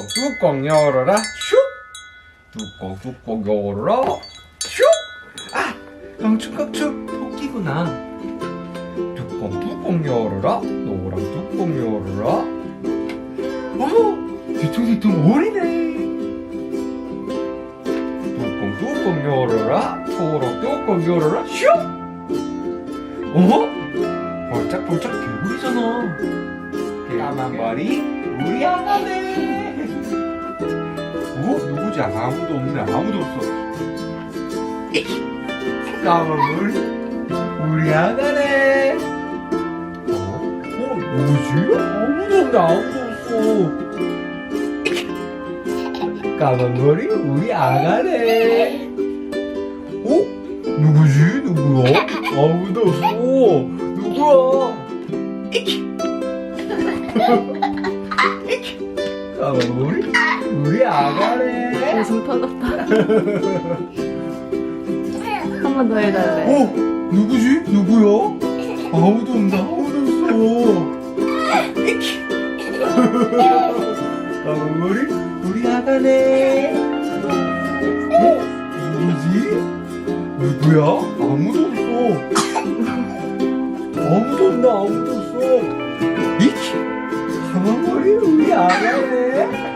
뚜껑 뚜껑 열어라. 슉! 뚜껑 뚜껑 열어라. 슉! 아! 깡충깡충 토끼구나. 뚜껑 뚜껑 열어라. 노랑 뚜껑 열어라. 어머 뒤뚱뒤뚱 오리네. 뚜껑 뚜껑 열어라. 초록 뚜껑 열어라. 슉! 어머 벌짝벌짝 개구리잖아. 까만 머리 우리 아가네 어? 누구지? 아무도 없네 아무도 없어 머리 우리 아가네 어? 어? 누구지? 아무도 없네 아무도 없어 머리 우리 아가네 어? 누구지? 누구야? 아무도 없어 누구야? 머리 우리 아가네 웃음 터졌다. 한 번 더 해달래. 어? 누구지? 누구야? 아무도 없나? 아무도 없어. 까만 머리 우리 아가네. 어? 누구지? 누구야? 아무도 없어. 아무도 없나? 아무도 없어. 이키 까만 머리 우리 아가네.